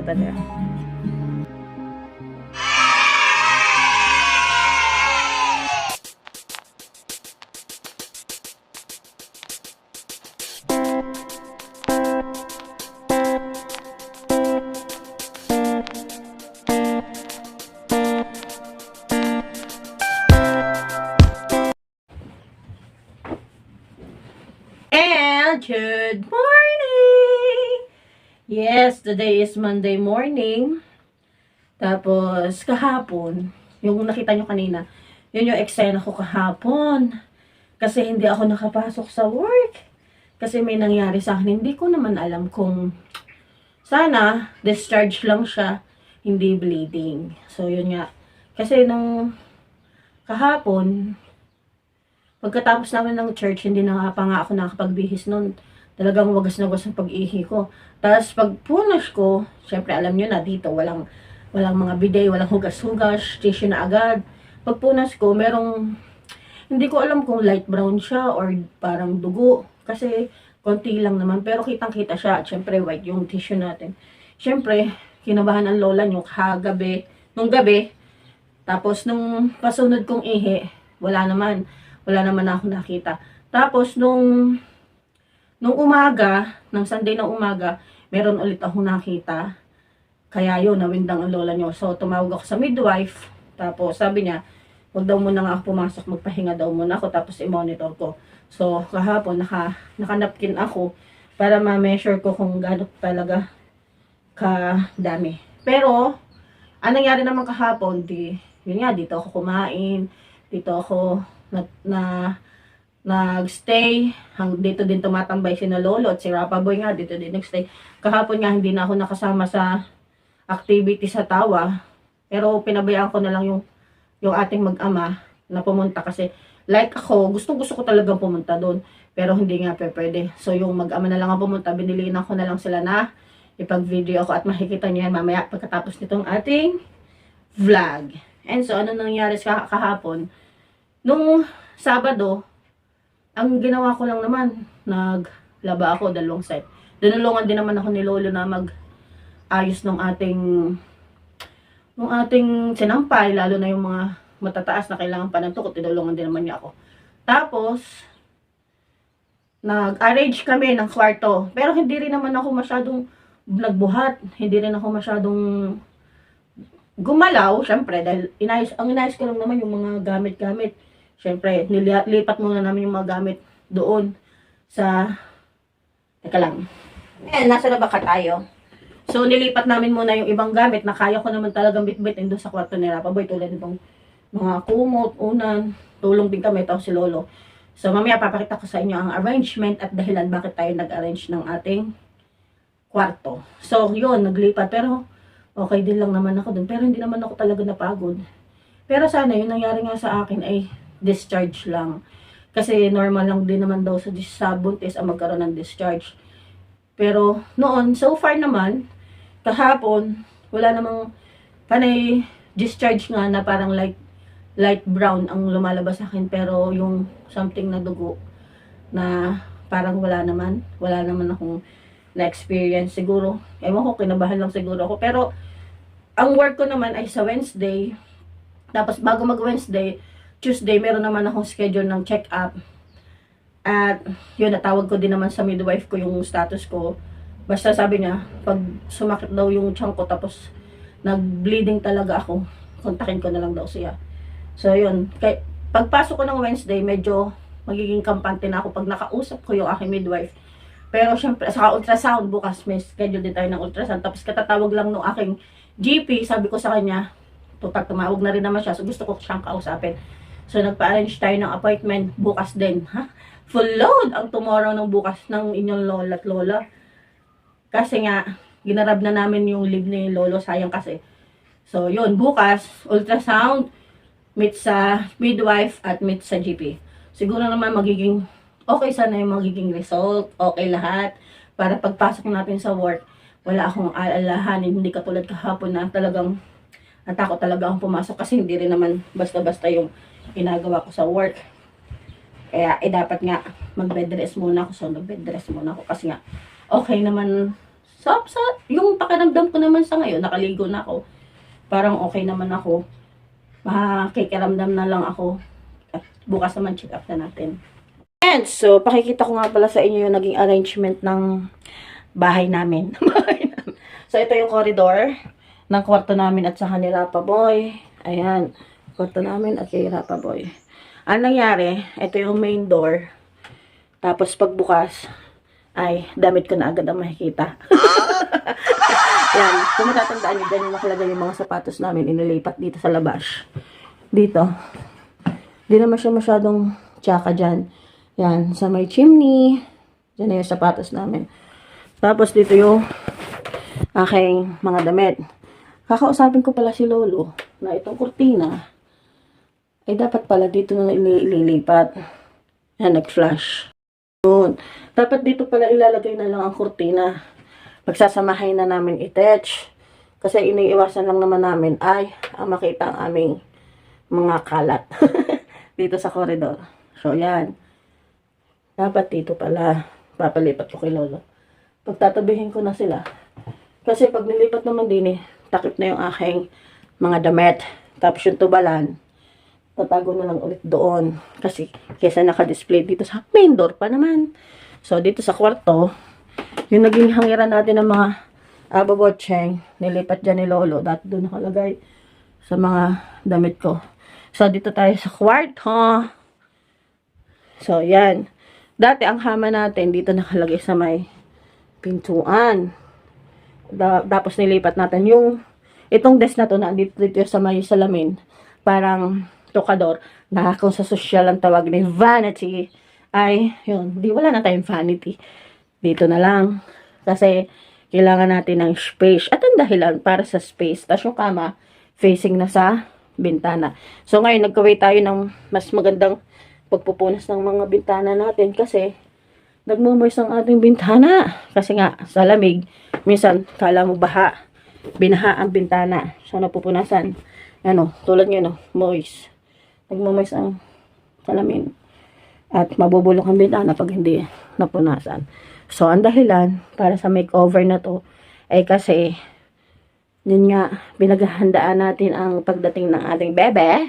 Ang galing Yes, today is Monday morning. Tapos, kahapon, yung nakita nyo kanina, yun yung eksena ko kahapon. Kasi hindi ako nakapasok sa work. Kasi may nangyari sa akin. Hindi ko naman alam kung sana discharge lang siya, hindi bleeding. So, yun nga. Kasi nung kahapon, Pagkatapos namin ng church, hindi na pa nga ako nakapagbihis noon. Talagang wagas na wagas ang pag-ihi ko. Tapos pag punas ko, syempre alam nyo na dito, walang, walang mga bidet, walang hugas-hugas, tissue na agad. Pag punas ko, merong, hindi ko alam kung light brown siya or parang dugo. Kasi konti lang naman, pero kitang-kita siya. At syempre white yung tissue natin. Syempre, kinabahan ang lola nyo kagabi, nung gabi. Tapos nung pasunod kong ihi, wala naman wala naman ako nakita. Tapos, nung, nung umaga, ng Sunday na umaga, meron ulit ako nakita. Kaya yun, nawindang ang lola nyo. So, tumawag ako sa midwife. Tapos, sabi niya, huwag daw muna nga ako pumasok, magpahinga daw muna ako, tapos i-monitor ko. So, kahapon, naka, nakanapkin ako para ma-measure ko kung gaano talaga kadami. Pero, anong nangyari naman kahapon, di, yun nga, dito ako kumain, dito ako na, na nagstay. Hang dito din tumatambay si na lolo at si Rapa Boy nga dito din nagstay. Kahapon nga hindi na ako nakasama sa activity sa tawa. Pero pinabayaan ko na lang yung yung ating mag-ama na pumunta kasi like ako gusto gusto ko talagang pumunta doon. Pero hindi nga pe pwede. So yung mag-ama na lang ang pumunta biniliin ako na lang sila na ipag-video ako at makikita niyo yan mamaya pagkatapos nitong ating vlog. And so ano nangyari sa kahapon? Nung Sabado, ang ginawa ko lang naman, naglaba ako dalawang set. Dinulungan din naman ako ni Lolo na mag ayos ng ating ng ating sinampay, lalo na yung mga matataas na kailangan pa ng tukot, tinulungan din naman niya ako. Tapos, nag-arrange kami ng kwarto. Pero hindi rin naman ako masyadong nagbuhat. Hindi rin ako masyadong gumalaw, syempre, dahil inayos, ang inayos ko lang naman yung mga gamit-gamit Siyempre, nilipat muna namin yung mga gamit doon sa... Teka lang. Eh, nasa na ba ka tayo? So, nilipat namin muna yung ibang gamit na kaya ko naman talagang bitbitin doon sa kwarto ni Rapa Boy. Tulad nitong mga kumot, unan, tulong din kami, tapos si Lolo. So, mamaya papakita ko sa inyo ang arrangement at dahilan bakit tayo nag-arrange ng ating kwarto. So, yun, naglipat. Pero, okay din lang naman ako doon. Pero hindi naman ako talaga napagod. Pero sana, yung nangyari nga sa akin ay discharge lang. Kasi normal lang din naman daw sa, sa buntis ang magkaroon ng discharge. Pero noon, so far naman, kahapon, wala namang panay discharge nga na parang light light brown ang lumalabas sa akin pero yung something na dugo na parang wala naman wala naman akong na experience siguro ewan ko kinabahan lang siguro ako pero ang work ko naman ay sa Wednesday tapos bago mag Wednesday Tuesday, meron naman akong schedule ng check-up. At yun, natawag ko din naman sa midwife ko yung status ko. Basta sabi niya, pag sumakit daw yung tiyan ko, tapos nag-bleeding talaga ako, kontakin ko na lang daw siya. So yun, kay, pagpasok ko ng Wednesday, medyo magiging kampante na ako pag nakausap ko yung aking midwife. Pero syempre, sa ultrasound, bukas may schedule din tayo ng ultrasound. Tapos katatawag lang ng aking GP, sabi ko sa kanya, pag tumawag na rin naman siya, so gusto ko siyang kausapin. So, nagpa-arrange tayo ng appointment bukas din. Ha? Full load ang tomorrow ng bukas ng inyong lola at lola. Kasi nga, ginarab na namin yung leave ni lolo. Sayang kasi. So, yun. Bukas, ultrasound, meet sa midwife at meet sa GP. Siguro naman magiging okay sana yung magiging result. Okay lahat. Para pagpasok natin sa work, wala akong alalahanin. Hindi katulad kahapon na talagang natakot talaga akong pumasok kasi hindi rin naman basta-basta yung ginagawa ko sa work. Kaya, eh, dapat nga mag-bed muna ako. So, nag-bed muna ako kasi nga, okay naman. Sa, sa, yung pakiramdam ko naman sa ngayon, nakaligo na ako. Parang okay naman ako. Makikiramdam na lang ako. At bukas naman check up na natin. And so, pakikita ko nga pala sa inyo yung naging arrangement ng bahay namin. Bahay namin. so, ito yung corridor ng kwarto namin at sa kanila pa boy. Ayan, kwarto namin at kay Rapa boy. Ang nangyari, ito yung main door. Tapos pagbukas, ay damit ko na agad ang makikita. Yan, kung matatandaan nyo, dyan yung nakalagay yung mga sapatos namin, inilipat dito sa labas. Dito. Di naman siya masyadong tsaka dyan. Yan, sa may chimney. Dyan na yung sapatos namin. Tapos dito yung aking mga damit. Kakausapin ko pala si Lolo na itong kurtina ay dapat pala dito na ili- ililipat. Yan, nag-flash. Yun. Dapat dito pala ilalagay na lang ang kurtina. Pagsasamahin na namin i-touch. Kasi iniiwasan lang naman namin ay ang makita ang aming mga kalat dito sa corridor. So, yan. Dapat dito pala. Papalipat ko kay Lolo. Pagtatabihin ko na sila. Kasi pag nilipat naman din eh, takip na yung aking mga damit. Tapos yung tubalan, tatago na lang ulit doon. Kasi kesa naka-display dito sa main door pa naman. So, dito sa kwarto, yung naging hangiran natin ng mga ababotseng, nilipat dyan ni Lolo. Dati doon nakalagay sa mga damit ko. So, dito tayo sa kwarto. So, yan. Dati, ang hama natin, dito nakalagay sa may pintuan. Da- tapos nilipat natin yung itong desk na to na dito, dito sa may salamin. Parang tokador na kung sa social ang tawag ni vanity ay yun, di wala na tayong vanity. Dito na lang. Kasi kailangan natin ng space. At ang dahilan para sa space. Tapos yung kama facing na sa bintana. So ngayon nagkaway tayo ng mas magandang pagpupunas ng mga bintana natin kasi nagmumoist ang ating bintana. Kasi nga, sa lamig, minsan, kala mo baha, binaha ang bintana. So, napupunasan. Ano, tulad nyo, no, moist. Nagmumoist ang salamin. At mabubulok ang bintana pag hindi napunasan. So, ang dahilan para sa makeover na to ay kasi yun nga, pinaghahandaan natin ang pagdating ng ating bebe.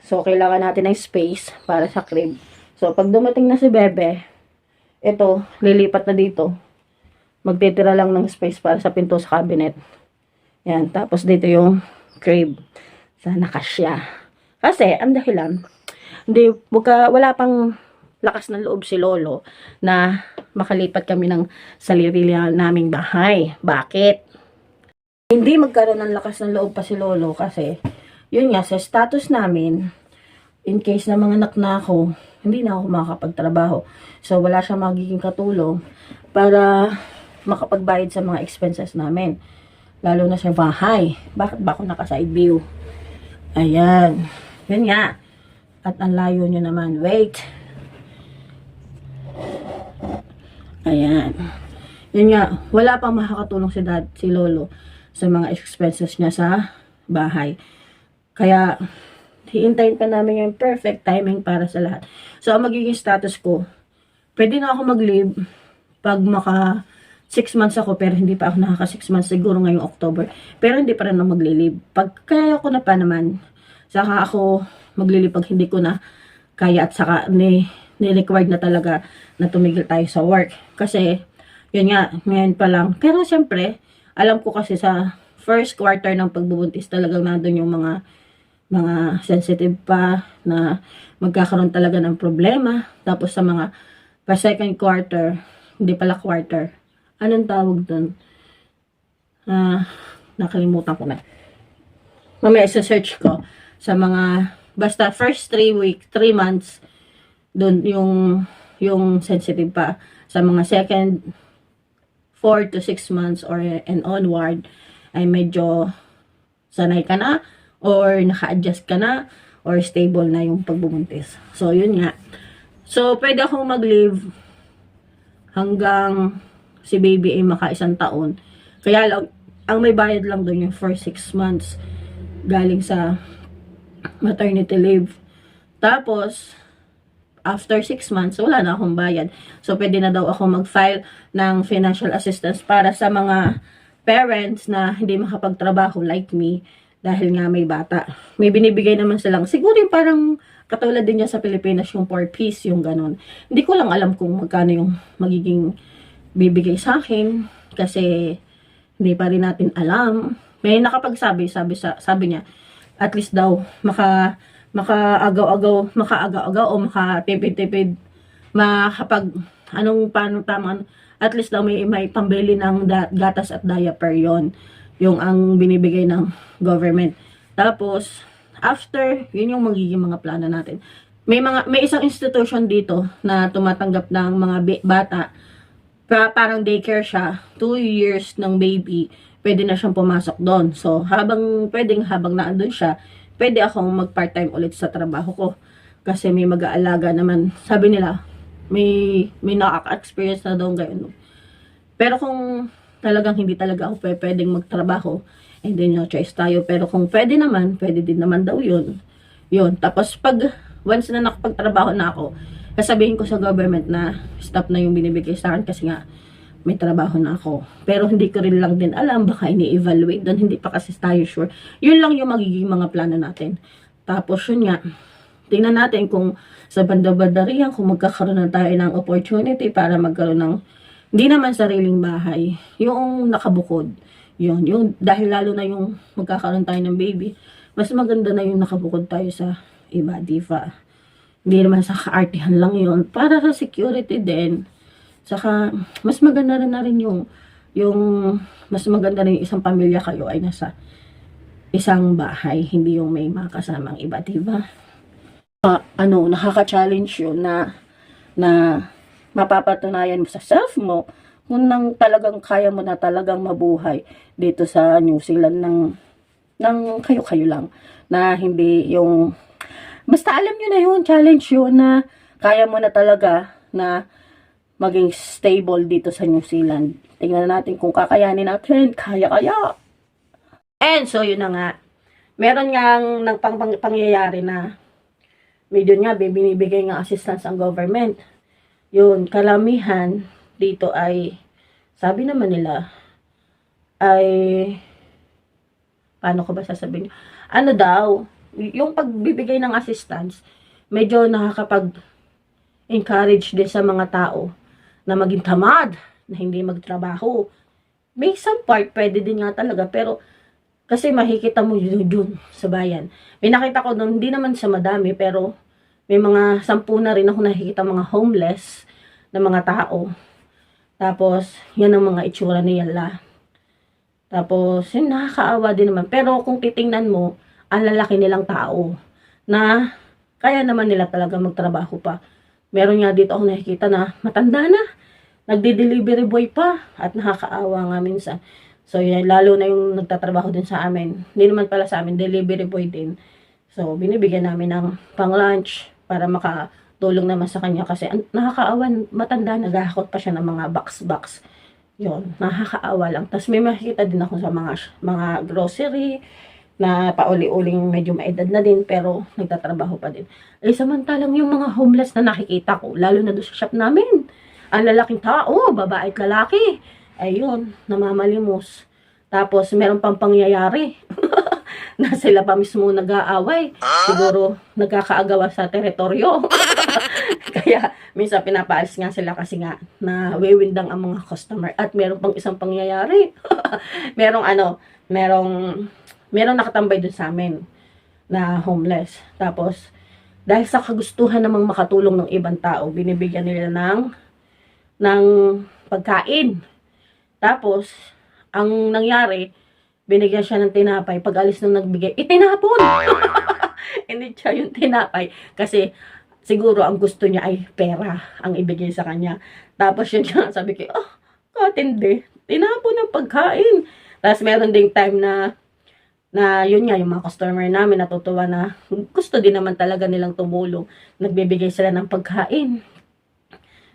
So, kailangan natin ng space para sa crib. So, pag dumating na si bebe, ito, lilipat na dito. Magtitira lang ng space para sa pinto sa cabinet. Yan, tapos dito yung crib. Sana kasya. Kasi, ang dahilan, hindi, buka, wala pang lakas ng loob si Lolo na makalipat kami ng sarili naming bahay. Bakit? Hindi magkaroon ng lakas ng loob pa si Lolo kasi, yun nga, sa status namin, in case na mga anak na ako, hindi na ako makakapagtrabaho. So, wala siya magiging katulong para makapagbayad sa mga expenses namin. Lalo na sa bahay. Bakit ba ako naka-side view? Ayan. Yun nga. At ang layo nyo naman. Wait. Ayan. Yun nga. Wala pang makakatulong si dad, si lolo sa mga expenses niya sa bahay. Kaya, hiintayin pa namin yung perfect timing para sa lahat. So, ang magiging status ko, pwede na ako mag-leave pag maka 6 months ako, pero hindi pa ako nakaka 6 months, siguro ngayong October. Pero hindi pa rin ako magli-leave. Pag kaya ko na pa naman, saka ako magli-leave pag hindi ko na kaya at saka ni, ni-required na talaga na tumigil tayo sa work. Kasi, yun nga, ngayon pa lang. Pero siyempre, alam ko kasi sa first quarter ng pagbubuntis talagang nandun yung mga mga sensitive pa na magkakaroon talaga ng problema. Tapos sa mga pa second quarter, hindi pala quarter. Anong tawag doon? Ah, nakalimutan ko na. Mamaya isa-search ko sa mga basta first 3 week, 3 months doon yung yung sensitive pa sa mga second 4 to 6 months or and onward ay medyo sanay ka na or naka-adjust ka na or stable na yung pagbubuntis. So, yun nga. So, pwede akong mag-leave hanggang si baby ay maka isang taon. Kaya lang, ang may bayad lang doon yung for 6 months galing sa maternity leave. Tapos, after 6 months, wala na akong bayad. So, pwede na daw ako mag-file ng financial assistance para sa mga parents na hindi makapagtrabaho like me dahil nga may bata. May binibigay naman silang, siguro yung parang katulad din niya sa Pilipinas yung 4 piece, yung ganon. Hindi ko lang alam kung magkano yung magiging bibigay sa akin kasi hindi pa rin natin alam. May nakapagsabi, sabi sa sabi niya, at least daw maka makaagaw-agaw, makaagaw-agaw o makatipid-tipid makapag anong paano tama at least daw may may pambili ng gatas at diaper yon yung ang binibigay ng government. Tapos after, yun yung magiging mga plano natin. May mga may isang institution dito na tumatanggap ng mga bata pa, parang daycare siya, 2 years ng baby, pwede na siyang pumasok doon. So, habang, pwedeng habang naandun siya, pwede akong mag-part-time ulit sa trabaho ko. Kasi may mag-aalaga naman. Sabi nila, may, may nakaka-experience na daw gayon. Pero kung talagang hindi talaga ako pwe- pwedeng magtrabaho, and then no choice tayo. Pero kung pwede naman, pwede din naman daw yun. Yun. Tapos pag, once na nakapagtrabaho na ako, sasabihin ko sa government na stop na yung binibigay sa akin kasi nga may trabaho na ako. Pero hindi ko rin lang din alam, baka ini-evaluate doon, hindi pa kasi tayo sure. Yun lang yung magiging mga plano natin. Tapos yun nga, tingnan natin kung sa banda-bandariyan, kung magkakaroon na tayo ng opportunity para magkaroon ng, hindi naman sariling bahay, yung nakabukod. Yun, yung, dahil lalo na yung magkakaroon tayo ng baby, mas maganda na yung nakabukod tayo sa iba, di ba? Hindi naman sa kaartihan lang yun. Para sa security din. Saka, mas maganda rin na rin yung, yung, mas maganda rin isang pamilya kayo ay nasa isang bahay, hindi yung may mga kasamang iba, di ba? Ah, ano, nakaka-challenge yun na, na mapapatunayan mo sa self mo kung nang talagang kaya mo na talagang mabuhay dito sa New Zealand ng, ng kayo-kayo lang. Na hindi yung Basta alam nyo na yun, challenge yun na kaya mo na talaga na maging stable dito sa New Zealand. Tingnan natin kung kakayanin natin. Kaya-kaya. And so, yun na nga. Meron nga ng pang, pang, pangyayari na medyo nga, binibigay nga assistance ang government. Yun, kalamihan dito ay, sabi naman nila, ay, paano ko ba sasabihin? Ano daw, yung pagbibigay ng assistance, medyo nakakapag-encourage din sa mga tao na maging tamad, na hindi magtrabaho. May some part, pwede din nga talaga, pero kasi makikita mo yun, yun sa bayan. May nakita ko doon, hindi naman sa madami, pero may mga sampu na rin ako nakikita mga homeless na mga tao. Tapos, yan ang mga itsura nila. Tapos, yun, nakakaawa din naman. Pero kung titingnan mo, ang lalaki nilang tao na kaya naman nila talaga magtrabaho pa. Meron nga dito ako nakikita na matanda na, nagdi-delivery boy pa at nakakaawa nga minsan. So, yan, lalo na yung nagtatrabaho din sa amin. Hindi naman pala sa amin, delivery boy din. So, binibigyan namin ng pang-lunch para makatulong naman sa kanya kasi an- nakakaawa, matanda, naghahakot pa siya ng mga box-box. Yun, nakakaawa lang. Tapos may makikita din ako sa mga mga grocery, na pauli-uling medyo maedad na din pero nagtatrabaho pa din. Eh samantalang yung mga homeless na nakikita ko, lalo na doon sa shop namin, ang lalaking tao, babae at lalaki, ayun, namamalimos. Tapos meron pang pangyayari na sila pa mismo nag-aaway. Siguro nagkakaagawa sa teritoryo. Kaya minsan pinapaalis nga sila kasi nga na wiwindang ang mga customer. At meron pang isang pangyayari. merong ano, merong merong nakatambay dun sa amin na homeless. Tapos, dahil sa kagustuhan namang makatulong ng ibang tao, binibigyan nila ng, ng pagkain. Tapos, ang nangyari, binigyan siya ng tinapay. Pag alis nung nagbigay, itinapon! Hindi siya yung tinapay. Kasi, siguro ang gusto niya ay pera ang ibigay sa kanya. Tapos yun siya, sabi ko, oh, katindi. Tinapon ng pagkain. Tapos meron ding time na na yun nga, yung mga customer namin natutuwa na gusto din naman talaga nilang tumulong. Nagbibigay sila ng pagkain.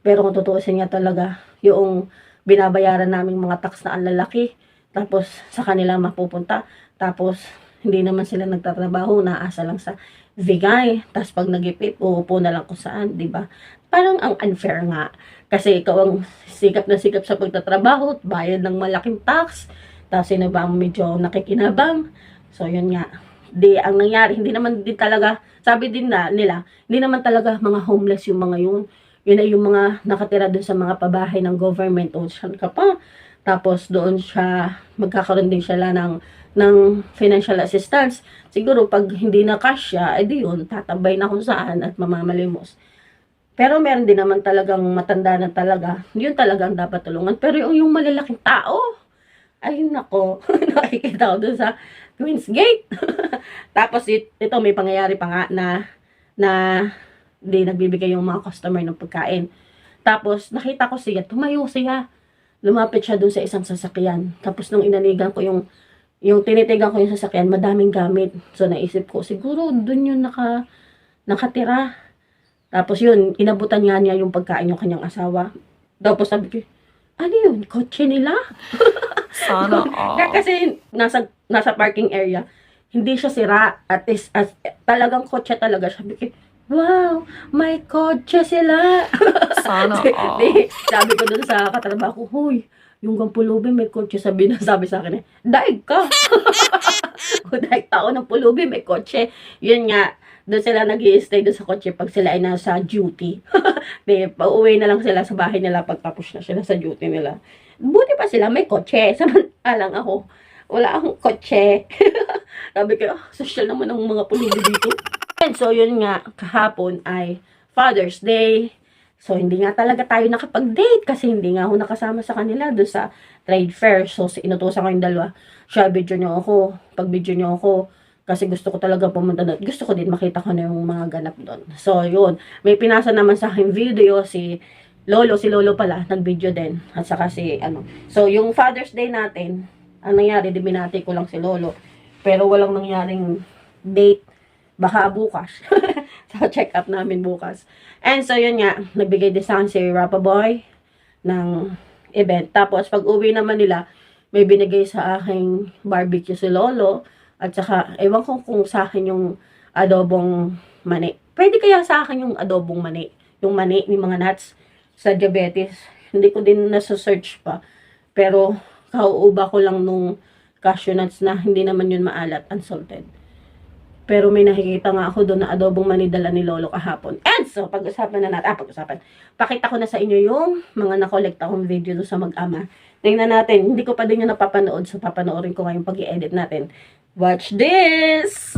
Pero kung tutuusin nga talaga, yung binabayaran namin mga tax na ang lalaki, tapos sa kanila mapupunta, tapos hindi naman sila nagtatrabaho, naasa lang sa bigay. Tapos pag nagipit, uupo na lang kung saan, di ba? Parang ang unfair nga. Kasi ikaw ang sikap na sikap sa pagtatrabaho, bayad ng malaking tax, tapos sino ba ang medyo nakikinabang? So, yun nga. Di, ang nangyari, hindi naman din talaga, sabi din na nila, hindi naman talaga mga homeless yung mga yun. Yun ay yung mga nakatira dun sa mga pabahay ng government o saan ka pa. Tapos doon siya, magkakaroon din siya ng, ng financial assistance. Siguro pag hindi na cash siya, edi yun, tatabay na kung saan at mamamalimos. Pero meron din naman talagang matanda na talaga. Yun talaga ang dapat tulungan. Pero yung, yung malalaking tao, ay nako, nakikita ko dun sa Queen's Gate. Tapos it, ito may pangyayari pa nga na na hindi nagbibigay yung mga customer ng pagkain. Tapos nakita ko siya, tumayo siya. Lumapit siya dun sa isang sasakyan. Tapos nung inanigan ko yung yung tinitigan ko yung sasakyan, madaming gamit. So naisip ko, siguro dun yung naka, nakatira. Tapos yun, inabutan nga niya yung pagkain yung kanyang asawa. Tapos sabi ko, ano yun, kotse nila? Sana all. Kasi nasa nasa parking area, hindi siya sira at is as, talagang kotse talaga siya. Sabi ko, wow, may kotse sila. Sana all. di, sabi ko dun sa katrabaho ko, huy, yung gampulubi may kotse sabi na sabi sa akin eh, daig ka. o daig tao ng pulubi may kotse. Yun nga, doon sila nag stay doon sa kotse pag sila ay nasa duty. di, pauwi na lang sila sa bahay nila pagtapos na sila sa duty nila. Buti pa sila may kotse. Samantalang ako, wala akong kotse. Sabi ko, ah, social naman ang mga pulubi dito. And so, yun nga, kahapon ay Father's Day. So, hindi nga talaga tayo nakapag-date kasi hindi nga ako nakasama sa kanila doon sa trade fair. So, inutusan ko yung dalawa. Siya, video niyo ako. Pag video niyo ako, kasi gusto ko talaga pumunta doon. Gusto ko din makita ko na yung mga ganap doon. So, yun. May pinasa naman sa akin video si Lolo, si Lolo pala, nag-video din. At saka si, ano. So, yung Father's Day natin, ang nangyari, diminati ko lang si Lolo. Pero walang nangyaring date. Baka bukas. so, check up namin bukas. And so, yun nga, nagbigay din sa akin si Rappa Boy ng event. Tapos, pag uwi naman nila, may binigay sa aking barbecue si Lolo. At saka, ewan ko kung sa akin yung adobong mani. Pwede kaya sa akin yung adobong mani. Yung mani, yung mga nuts sa diabetes. Hindi ko din nasa-search pa. Pero, kauuba ko lang nung cashew nuts na hindi naman yun maalat, unsalted. Pero may nakikita nga ako doon na adobong manidala ni Lolo kahapon. And so, pag-usapan na natin, ah, pag-usapan. Pakita ko na sa inyo yung mga nakolekta kong video doon sa mag-ama. Tingnan natin, hindi ko pa din yung napapanood, so papanoorin ko ngayong pag edit natin. Watch this!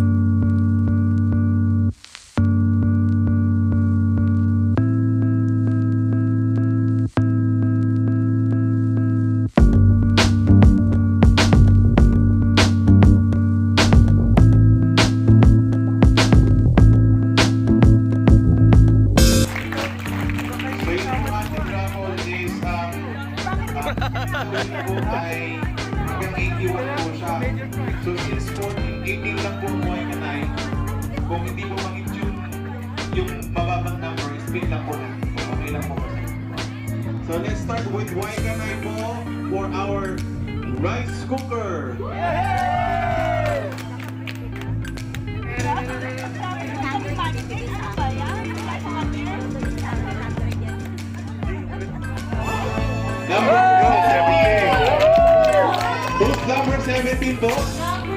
Number 17. Who's number 17 po? Number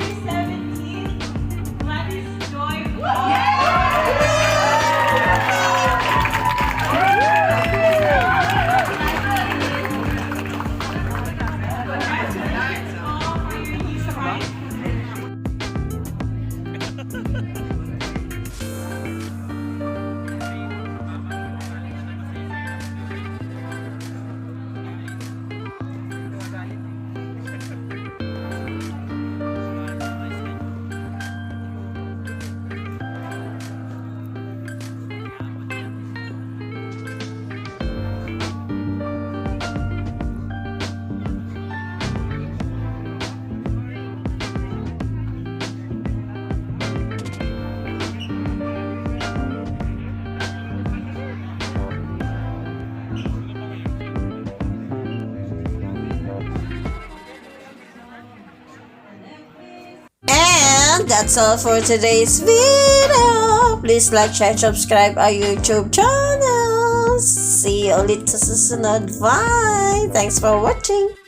that's all for today's video. Please like, share, subscribe our YouTube channel. See you ulit sa susunod. Bye! Thanks for watching.